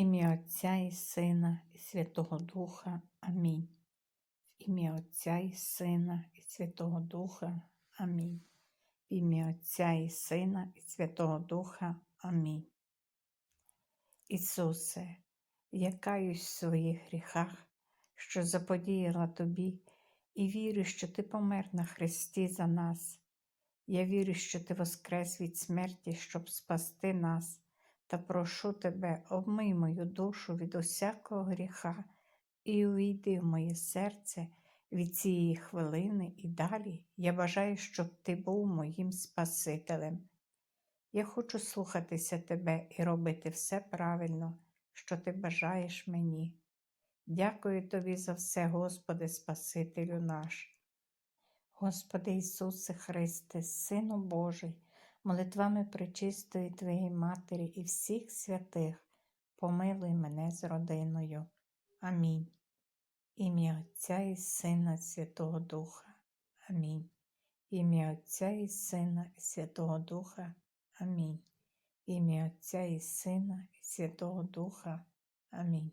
ім'я Отця і Сина, і Святого Духа. Амінь. В ім'я Отця і Сина, і Святого Духа. Амінь. В ім'я Отця і Сина, і Святого Духа. Амінь. Ісусе, я каюсь в своїх гріхах, що заподіяла Тобі, і вірю, що Ти помер на Христі за нас. Я вірю, що Ти воскрес від смерті, щоб спасти нас, та прошу Тебе, обмий мою душу від усякого гріха і увійди в моє серце від цієї хвилини і далі. Я бажаю, щоб Ти був моїм Спасителем. Я хочу слухатися Тебе і робити все правильно, що Ти бажаєш мені. Дякую Тобі за все, Господи, Спасителю наш. Господи Ісусе Христе, Сину Божий, молитвами пречистої Твоєї Матері і всіх святих, помилуй мене з родиною. Амінь. Ім'я Отця і Сина, Святого Духа. Амінь. Ім'я Отця і Сина, Святого Духа. Амінь. Ім'я Отця і Сина, і Святого Духа. Амінь.